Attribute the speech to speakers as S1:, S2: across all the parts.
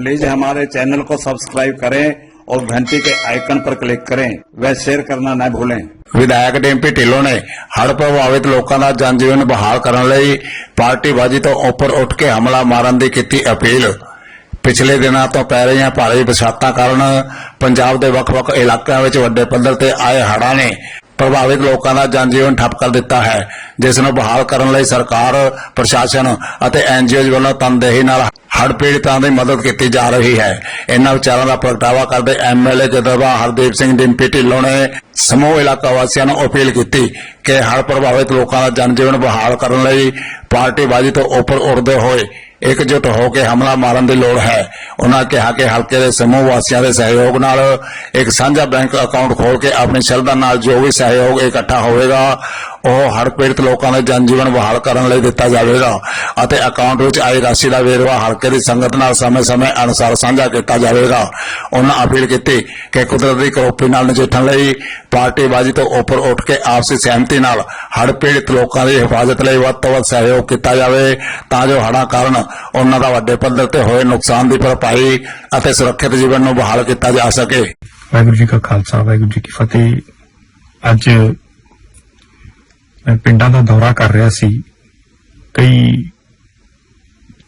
S1: Please हमारे channel को subscribe करें और घंटी के आइकन पर क्लिक करें व शेयर करना न भूलें
S2: ਵਿਧਾਇਕ ਡਿੰਪੀ ਢਿੱਲੋਂ ਨੇ ਹੜ੍ਹ ਪ੍ਰਭਾਵਿਤ ਲੋਕਾਂ ਦਾ ਜਨਜੀਵਨ ਬਹਾਲ ਕਰਨ ਲਈ ਪਾਰਟੀਬਾਜ਼ੀ ਤੋਂ ਉੱਪਰ ਉੱਠ ਕੇ ਹਮਲਾ ਮਾਰਨ ਦੀ ਕੀਤੀ ਅਪੀਲ ਪਿਛਲੇ ਦਿਨਾਂ ਤੋਂ ਪੈ ਰਹੀਆਂ ਭਾਰੀ ਬਰਸਾਤਾਂ ਕਾਰਨ ਪੰਜਾਬ ਦੇ ਵੱਖ-ਵੱਖ ਇਲਾਕਿਆਂ ਵਿੱਚ ਵੱਡੇ ਪੱਧਰ ਤੇ ਆਏ ਹੜ੍ਹਾਂ ਨੇ ਪ੍ਰਭਾਵਿਤ ਲੋਕਾਂ ਦਾ ਜਨਜੀਵਨ ਠੱਪ ਕਰ ਦਿੱਤਾ ਹੈ, ਜਿਸ ਨੂੰ ਬਹਾਲ ਕਰਨ ਲਈ ਸਰਕਾਰ, ਪ੍ਰਸ਼ਾਸਨ ਅਤੇ ਐਨਜੀਓਜ਼ ਵੱਲੋਂ ਤਨਦੇਹੀ ਨਾਲ ਹੜ ਪੀੜਤਾਂ ਦੀ ਮਦਦ ਕੀਤੀ ਜਾ ਰਹੀ ਹੈ। ਇਹਨਾਂ ਵਿਚਾਰਾਂ ਦਾ ਪ੍ਰਗਟਾਵਾ ਕਰਦੇ ਐਮਐਲਏ ਜਦਰਬਾ ਹਰਦੀਪ ਸਿੰਘ ਡਿੰਪੀ ਢਿੱਲੋਂ ਨੇ ਸਮੂਹ ਇਲਾਕਾ ਵਾਸੀਆਂ ਨੂੰ ਅਪੀਲ ਕੀਤੀ ਕਿ ਹੜ ਪ੍ਰਭਾਵਿਤ ਲੋਕਾਂ ਦਾ ਜਨ ਜੀਵਨ ਬਹਾਲ ਕਰਨ ਲਈ ਪਾਰਟੀ ਬਾਜੀ ਤੋਂ ਉੱਪਰ ਉੱਠਦੇ ਹੋਏ ਇਕਜੁੱਟ ਹੋ ਕੇ ਹਮਲਾ ਮਾਰਨ ਦੀ ਲੋੜ ਹੈ। ਉਹਨਾਂ ਕਿਹਾ ਕਿ ਹਲਕੇ ਦੇ ਸਮੂਹ ਵਾਸੀਆਂ ਦੇ ਸਹਿਯੋਗ ਨਾਲ ਇੱਕ ਸਾਂਝਾ ਬੈਂਕ ਅਕਾਊਂਟ ਖੋਲ ਕੇ ਆਪਣੀ ਸ਼ਰਧਾ ਨਾਲ ਜੋ ਵੀ ਸਹਿਯੋਗ ਇਕੱਠਾ ਹੋਵੇਗਾ ਉਹ ਹੜ ਪੀੜਤ ਲੋਕਾਂ ਦੇ ਜਨਜੀਵਨ ਬਹਾਲ ਕਰਨ ਲਈ ਦਿੱਤਾ ਜਾਵੇਗਾ ਅਤੇ ਅਕਾਊਂਟ ਵਿੱਚ ਆਈ ਰਾਸ਼ੀ ਦਾ ਵੇਰਵਾ ਹਲਕੇ ਦੀ ਸੰਗਤ ਨਾਲ ਸਮੇਂ-ਸਮੇਂ ਅਨੁਸਾਰ ਸਾਂਝਾ ਕੀਤਾ ਜਾਵੇਗਾ। ਉਹਨਾਂ ਅਪੀਲ ਕੀਤੀ ਕਿ ਕੁਦਰਤੀ ਕਰੋਪੀ ਨਾਲ ਨਜਿੱਠਣ ਲਈ ਪਾਰਟੀਬਾਜ਼ੀ ਤੋਂ ਉੱਪਰ ਉੱਠ ਕੇ ਆਪਸੀ ਸਹਿਮਤੀ ਨਾਲ ਹੜ ਪੀੜਤ ਲੋਕਾਂ ਦੀ ਹਿਫਾਜ਼ਤ ਲਈ ਵੱਧ ਤੋਂ ਵੱਧ ਸਹਿਯੋਗ ਕੀਤਾ ਜਾਵੇ ਤਾਂ ਜੋ ਹੜ੍ਹਾਂ ਕਾਰਨ ਉਹਨਾਂ ਦਾ ਵੱਡੇ ਪੱਧਰ ਤੇ ਹੋਏ ਨੁਕਸਾਨ ਦੀ ਭਰਪਾਈ ਅਤੇ ਸੁਰੱਖਿਅਤ ਜੀਵਨ ਨੂੰ ਬਹਾਲ ਕੀਤਾ ਜਾ ਸਕੇ।
S3: ਵਾਹਿਗੁਰੂ ਜੀ ਕਾ ਖਾਲਸਾ, ਵਾਹਿਗੁਰੂ ਜੀ ਕੀ ਫਤਿਹ। ਅੱਜ ਮੈਂ ਪਿੰਡਾਂ ਦਾ ਦੌਰਾ ਕਰ ਰਿਹਾ ਸੀ। ਕਈ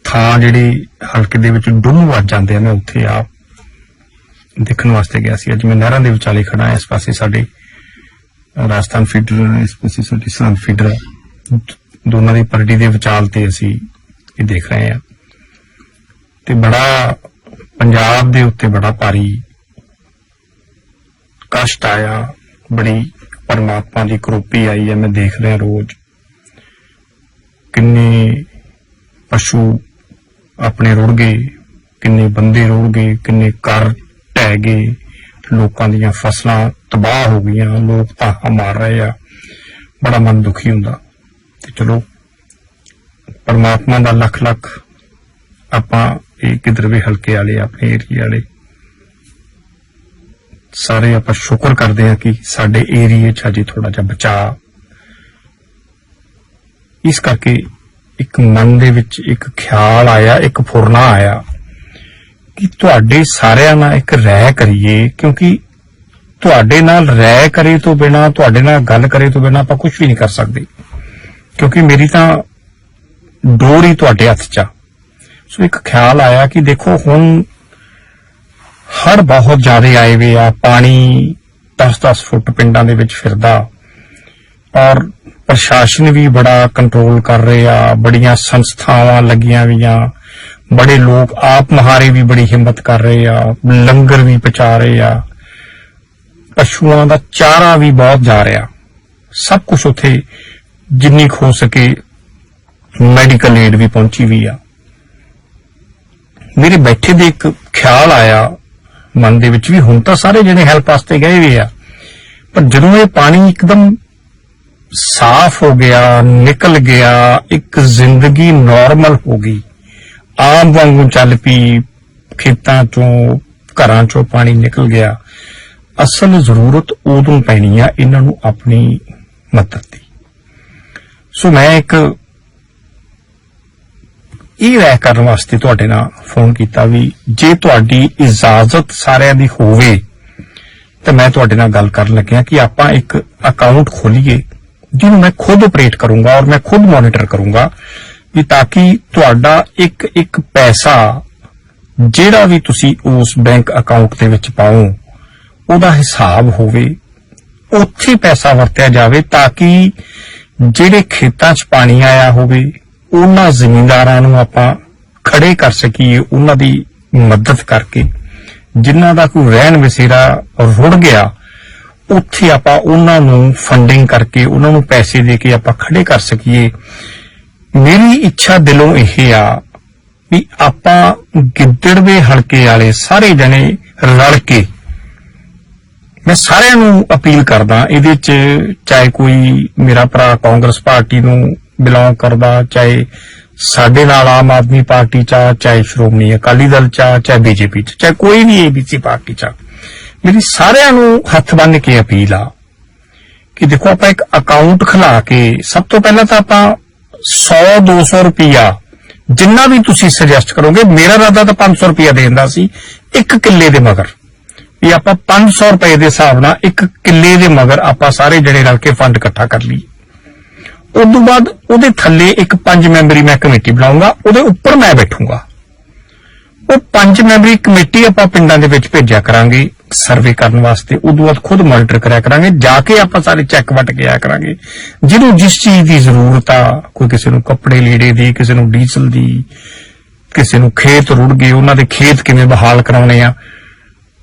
S3: ਥਾਂ ਜਿਹੜੇ ਹਲਕੇ ਦੇ ਵਿੱਚ ਡੂੰਘ ਵੱਜ ਜਾਂਦੇ ਆ, ਮੈਂ ਉੱਥੇ ਆਪ ਦੇਖਣ ਵਾਸਤੇ ਗਿਆ ਸੀ। ਅੱਜ ਮੈਂ ਨਹਿਰਾਂ ਦੇ ਵਿਚਾਲੇ ਖੜਾ ਇਸ ਪਾਸੇ ਸਾਡੇ ਰਾਜਸਥਾਨ ਫੀਡਰ ਇਸ ਪਾਸੇ ਸਾਡੇ ਸਰਹੰਦ ਫੀਡਰ ਦੋਨਾਂ ਦੀ ਪਰੜੀ ਦੇ ਵਿਚਾਲ ਤੇ ਅਸੀਂ ਇਹ ਦੇਖ ਰਹੇ ਹਾਂ। ਤੇ ਬੜਾ ਪੰਜਾਬ ਦੇ ਉੱਤੇ ਬੜਾ ਭਾਰੀ ਕਸ਼ਟ ਆਇਆ, ਬੜੀ ਪਰਮਾਤਮਾ ਦੀ ਕਰੋਪੀ ਆਈ ਹੈ, ਮੈਂ ਦੇਖ ਰਿਹਾ ਰੋਜ਼। ਕਿੰਨੇ ਪਸ਼ੂ ਆਪਣੇ ਰੁੜ ਗਏ, ਕਿੰਨੇ ਬੰਦੇ ਰੁੜ ਗਏ, ਕਿੰਨੇ ਘਰ ਢਹਿ ਗਏ, ਲੋਕਾਂ ਦੀਆਂ ਫਸਲਾਂ ਤਬਾਹ ਹੋ ਗਈਆਂ, ਲੋਕ ਤਾਂ ਮਾਰ ਰਹੇ ਆ। ਬੜਾ ਮਨ ਦੁਖੀ ਹੁੰਦਾ। ਤੇ ਚਲੋ, ਪਰਮਾਤਮਾ ਦਾ ਲੱਖ ਲੱਖ ਆਪਾਂ ਇਹ ਕਿਧਰ ਵੀ ਹਲਕੇ ਵਾਲੇ, ਆਪਣੇ ਏਰੀਆ ਵਾਲੇ ਸਾਰੇ ਆਪਾਂ ਸ਼ੁਕਰ ਕਰਦੇ ਹਾਂ ਕਿ ਸਾਡੇ ਏਰੀਏ 'ਚ ਅਜੇ ਥੋੜਾ ਜਿਹਾ ਬਚਾ ਇਸ ਕਰਕੇ ਇੱਕ ਮਨ ਦੇ ਵਿੱਚ ਇੱਕ ਖਿਆਲ ਆਇਆ, ਇੱਕ ਫੁਰਨਾ ਆਇਆ ਕਿ ਤੁਹਾਡੇ ਸਾਰਿਆਂ ਨਾਲ ਇੱਕ ਰਹਿ ਕਰੀਏ, ਕਿਉਂਕਿ ਤੁਹਾਡੇ ਨਾਲ ਰਹਿ ਕਰੇ ਤੋਂ ਬਿਨਾ, ਤੁਹਾਡੇ ਨਾਲ ਗੱਲ ਕਰੇ ਤੋਂ ਬਿਨਾ ਆਪਾਂ ਕੁਝ ਵੀ ਨਹੀਂ ਕਰ ਸਕਦੇ। ਕਿਉਂਕਿ ਮੇਰੀ ਤਾਂ ਡੋਰ ਹੀ ਤੁਹਾਡੇ ਹੱਥ 'ਚ ਆ। ਸੋ ਇੱਕ ਖਿਆਲ ਆਇਆ ਕਿ ਦੇਖੋ, ਹੁਣ ਹੜ ਬਹੁਤ ਜ਼ਿਆਦਾ ਆਏ ਵੇ ਆ, ਪਾਣੀ 10-10 ਫੁੱਟ ਪਿੰਡਾਂ ਦੇ ਵਿੱਚ ਫਿਰਦਾ। ਔਰ ਪ੍ਰਸ਼ਾਸਨ ਵੀ ਬੜਾ ਕੰਟਰੋਲ ਕਰ ਰਿਹਾ ਬੜੀਆਂ ਸੰਸਥਾਵਾਂ ਲੱਗੀਆਂ ਵੀਆਂ, ਬੜੇ ਲੋਕ ਆਪ ਮਹਾਰੇ ਵੀ ਬੜੀ ਹਿੰਮਤ ਕਰ ਰਹੇ ਆ, ਲੰਗਰ ਵੀ ਪਹੁੰਚਾ ਰਹੇ ਆ। ਪਸ਼ੂਆਂ ਦਾ ਚਾਰਾ ਵੀ ਬਹੁਤ ਜਾ ਰਿਹਾ। ਸਭ ਕੁਝ ਉੱਥੇ ਜਿੰਨੀ ਕੁ ਹੋ ਸਕੇ ਮੈਡੀਕਲ ਏਡ ਵੀ ਪਹੁੰਚੀ ਵੀ ਆ। ਮੇਰੇ ਬੈਠੇ ਦੇ ਇੱਕ ਖਿਆਲ ਆਇਆ ਮਨ ਦੇ ਵਿੱਚ ਵੀ ਹੁਣ ਤਾਂ ਸਾਰੇ ਜਿਹੜੇ ਹੈਲਪ ਵਾਸਤੇ ਗਏ ਹੋਏ ਆ। ਪਰ ਜਦੋਂ ਇਹ ਪਾਣੀ ਇੱਕਦਮ ਸਾਫ਼ ਹੋ ਗਿਆ, ਨਿਕਲ ਗਿਆ, ਇੱਕ ਜ਼ਿੰਦਗੀ ਨਾਰਮਲ ਹੋ ਗਈ। ਆਮ ਵਾਂਗੂ ਚੱਲ ਪਈ, ਖੇਤਾਂ ਚੋਂ ਘਰਾਂ ਚੋਂ ਪਾਣੀ ਨਿਕਲ ਗਿਆ। ਅਸਲ ਜ਼ਰੂਰਤ ਉਦੋਂ ਪੈਣੀ ਆ, ਇਹਨਾਂ ਨੂੰ ਆਪਣੀ ਮਦਦ ਦੀ। ਸੋ ਮੈਂ ਇੱਕ ਇਹ ਰਹਿ ਕਰਨ ਵਾਸਤੇ ਤੁਹਾਡੇ ਨਾਲ ਫੋਨ ਕੀਤਾ ਵੀ ਜੇ ਤੁਹਾਡੀ ਇਜਾਜ਼ਤ ਸਾਰਿਆਂ ਦੀ ਹੋਵੇ, ਤਾਂ ਮੈਂ ਤੁਹਾਡੇ ਨਾਲ ਗੱਲ ਕਰਨ ਲੱਗਿਆ ਕਿ ਆਪਾਂ ਇੱਕ ਅਕਾਊਂਟ ਖੋਲੀਏ, ਜਿਹਨੂੰ ਮੈਂ ਖੁਦ ਆਪਰੇਟ ਕਰੂੰਗਾ ਔਰ ਮੈਂ ਖੁਦ ਮੋਨੀਟਰ ਕਰੂੰਗਾ, ਵੀ ਤਾਂ ਕਿ ਤੁਹਾਡਾ ਇੱਕ ਇੱਕ ਪੈਸਾ ਜਿਹੜਾ ਵੀ ਤੁਸੀਂ ਉਸ ਬੈਂਕ ਅਕਾਊਂਟ ਦੇ ਵਿੱਚ ਪਾਓ, ਉਹਦਾ ਹਿਸਾਬ ਹੋਵੇ, ਉੱਥੇ ਪੈਸਾ ਵਰਤਿਆ ਜਾਵੇ ਤਾਂ ਕਿ ਜਿਹੜੇ ਖੇਤਾਂ 'ਚ ਪਾਣੀ ਆਇਆ ਹੋਵੇ ਉਹਨਾਂ ਜ਼ਿਮੀਂਦਾਰਾਂ ਨੂੰ ਆਪਾਂ ਖੜੇ ਕਰ ਸਕੀਏ, ਉਹਨਾਂ ਦੀ ਮਦਦ ਕਰਕੇ। ਜਿਨ੍ਹਾਂ ਦਾ ਕੋਈ ਰਹਿਣ ਵਸੇਰਾ ਰੁੜ ਗਿਆ, ਉੱਥੇ ਆਪਾਂ ਉਹਨਾਂ ਨੂੰ ਫੰਡਿੰਗ ਕਰਕੇ, ਉਹਨਾਂ ਨੂੰ ਪੈਸੇ ਦੇ ਕੇ ਆਪਾਂ ਖੜੇ ਕਰ ਸਕੀਏ। ਮੇਰੀ ਇੱਛਾ ਦਿਲੋਂ ਇਹ ਆ ਵੀ ਆਪਾਂ ਗਿੱਦੜ ਦੇ ਹਲਕੇ ਵਾਲੇ ਸਾਰੇ ਜਣੇ ਰਲ ਕੇ, ਮੈਂ ਸਾਰਿਆਂ ਨੂੰ ਅਪੀਲ ਕਰਦਾ, ਇਹਦੇ ਚ ਚਾਹੇ ਕੋਈ ਮੇਰਾ ਭਰਾ ਕਾਂਗਰਸ ਪਾਰਟੀ ਨੂੰ ਬਿਲੋਂਗ ਕਰਦਾ ਚਾਹੇ ਸਾਡੇ ਨਾਲ ਆਮ ਆਦਮੀ ਪਾਰਟੀ ਚ ਆ, ਚਾਹੇ ਸ਼੍ਰੋਮਣੀ ਅਕਾਲੀ ਦਲ ਚ ਆ, ਚਾਹੇ ਬੀਜੇਪੀ ਚ ਚਾਹੇ ਕੋਈ ਵੀ ਏਬੀਸੀ ਪਾਰਟੀ ਚ ਆ। ਮੇਰੀ ਸਾਰਿਆਂ ਨੂੰ ਹੱਥ ਬੰਨ ਕੇ ਅਪੀਲ ਆ ਕਿ ਦੇਖੋ ਆਪਾਂ ਇੱਕ ਅਕਾਊਂਟ ਖੁਲਾ ਕੇ ਸਭ ਤੋਂ ਪਹਿਲਾਂ ਤਾਂ ਆਪਾਂ 100 200 ਰੁਪਿਆ ਜਿੰਨਾ ਵੀ ਤੁਸੀਂ ਸੁਜੈਸਟ ਕਰੋਗੇ ਮੇਰਾ ਇਰਾਦਾ ਤਾਂ 500 ਰੁਪਇਆ ਦੇਣ ਦਾ ਸੀ ਇੱਕ ਕਿੱਲੇ ਦੇ ਮਗਰ ਵੀ ਆਪਾਂ 500 ਰੁਪਏ ਦੇ ਹਿਸਾਬ ਨਾਲ ਇੱਕ ਕਿੱਲੇ ਦੇ ਮਗਰ ਆਪਾਂ ਸਾਰੇ ਜਣੇ ਰਲ ਕੇ ਫੰਡ ਇਕੱਠਾ ਕਰ ਲਈਏ ਉਸ ਤੋਂ ਬਾਅਦ ਉਹਦੇ ਥੱਲੇ ਇੱਕ ਪੰਜ ਮੈਂਬਰੀ ਮੈਂ ਕਮੇਟੀ ਬਣਾਉਂਗਾ, ਉਹਦੇ ਉੱਪਰ ਮੈਂ ਬੈਠੂੰਗਾ। ਉਹ ਪੰਜ ਮੈਂਬਰੀ ਕਮੇਟੀ ਆਪਾਂ ਪਿੰਡਾਂ ਦੇ ਵਿੱਚ ਭੇਜਿਆ ਕਰਾਂਗੇ ਸਰਵੇ ਕਰਨ ਵਾਸਤੇ ਉਦੋਂ ਬਾਅਦ ਖੁਦ ਮੋਨੀਟਰ ਕਰਿਆ ਕਰਾਂਗੇ, ਜਾ ਕੇ ਆਪਾਂ ਸਾਰੇ ਚੈੱਕ ਵਟ ਕੇ ਆਇਆ ਕਰਾਂਗੇ। ਜਿਹਨੂੰ ਜਿਸ ਚੀਜ਼ ਦੀ ਜ਼ਰੂਰਤ ਆ, ਕੋਈ ਕਿਸੇ ਨੂੰ ਕੱਪੜੇ ਲੀੜੇ ਦੀ, ਕਿਸੇ ਨੂੰ ਡੀਜ਼ਲ ਦੀ, ਕਿਸੇ ਨੂੰ ਖੇਤ ਰੁੜ ਗਏ, ਉਹਨਾਂ ਦੇ ਖੇਤ ਕਿਵੇਂ ਬਹਾਲ ਕਰਾਉਣੇ ਆ।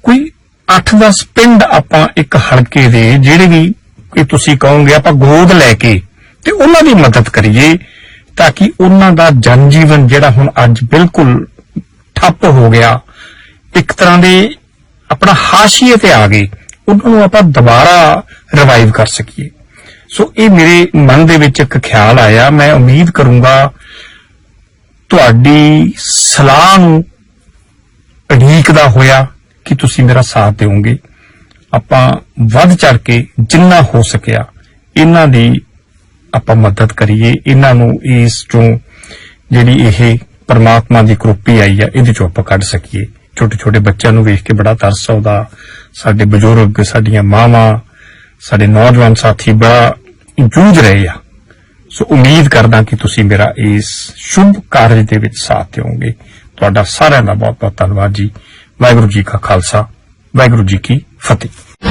S3: ਕੋਈ 8-10 ਪਿੰਡ ਆਪਾਂ ਇੱਕ ਹਲਕੇ ਦੇ, ਜਿਹੜੇ ਵੀ ਕਿ ਤੁਸੀਂ ਕਹੋਗੇ, ਆਪਾਂ ਗੋਦ ਲੈ ਕੇ ਤੇ ਉਹਨਾਂ ਦੀ ਮਦਦ ਕਰੀਏ ਤਾਂ ਕਿ ਉਹਨਾਂ ਦਾ ਜਨ ਜੀਵਨ ਜਿਹੜਾ ਹੁਣ ਅੱਜ ਬਿਲਕੁਲ ਠੱਪ ਹੋ ਗਿਆ। ਇੱਕ ਤਰ੍ਹਾਂ ਦੇ ਆਪਣਾ ਹਾਸ਼ੀਏ ਤੇ ਆ ਗਏ ਉਹਨਾਂ ਨੂੰ ਆਪਾਂ ਦੁਬਾਰਾ ਰਿਵਾਈਵ ਕਰ ਸਕੀਏ। ਸੋ ਇਹ ਮੇਰੇ ਮਨ ਦੇ ਵਿੱਚ ਇੱਕ ਖਿਆਲ ਆਇਆ। ਮੈਂ ਉਮੀਦ ਕਰੂੰਗਾ ਤੁਹਾਡੀ ਸਲਾਹ ਨੂੰ ਉਡੀਕਦਾ ਹੋਇਆ ਕਿ ਤੁਸੀਂ ਮੇਰਾ ਸਾਥ ਦਿਓਗੇ ਆਪਾਂ ਵੱਧ ਚੜ ਕੇ ਜਿੰਨਾ ਹੋ ਸਕਿਆ, ਇਹਨਾਂ ਦੀ ਆਪਾਂ ਮਦਦ ਕਰੀਏ, ਇਹਨਾਂ ਨੂੰ ਇਸ ਚੋਂ ਜਿਹੜੀ ਇਹ ਪਰਮਾਤਮਾ ਦੀ ਕਿਰਪੀ ਆਈ ਆ, ਇਹਦੇ ਚੋਂ ਆਪਾਂ ਕੱਢ ਸਕੀਏ। ਛੋਟੇ ਛੋਟੇ ਬੱਚਿਆਂ ਨੂੰ ਵੇਖ ਕੇ ਬੜਾ ਤਰਸ ਆਉਂਦਾ। ਸਾਡੇ ਬਜ਼ੁਰਗ, ਸਾਡੀਆਂ ਮਾਵਾਂ, ਸਾਡੇ ਨੌਜਵਾਨ ਸਾਥੀ ਬੜਾ ਜੂਝ ਰਹੇ ਆ। ਸੋ ਉਮੀਦ ਕਰਦਾ ਕਿ ਤੁਸੀਂ ਮੇਰਾ ਇਸ ਸ਼ੁਭ ਕਾਰਜ ਦੇ ਵਿੱਚ ਸਾਥ ਦਿਓਗੇ। ਤੁਹਾਡਾ ਸਾਰਿਆਂ ਦਾ ਬਹੁਤ ਬਹੁਤ ਧੰਨਵਾਦ ਜੀ। ਵਾਹਿਗੁਰੂ ਜੀ ਕਾ ਖਾਲਸਾ, ਵਾਹਿਗੁਰੂ ਜੀ ਕੀ ਫਤਿਹ।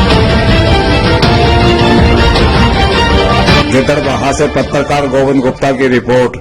S1: गिदड़बाहा से पत्रकार गोविंद गुप्ता की रिपोर्ट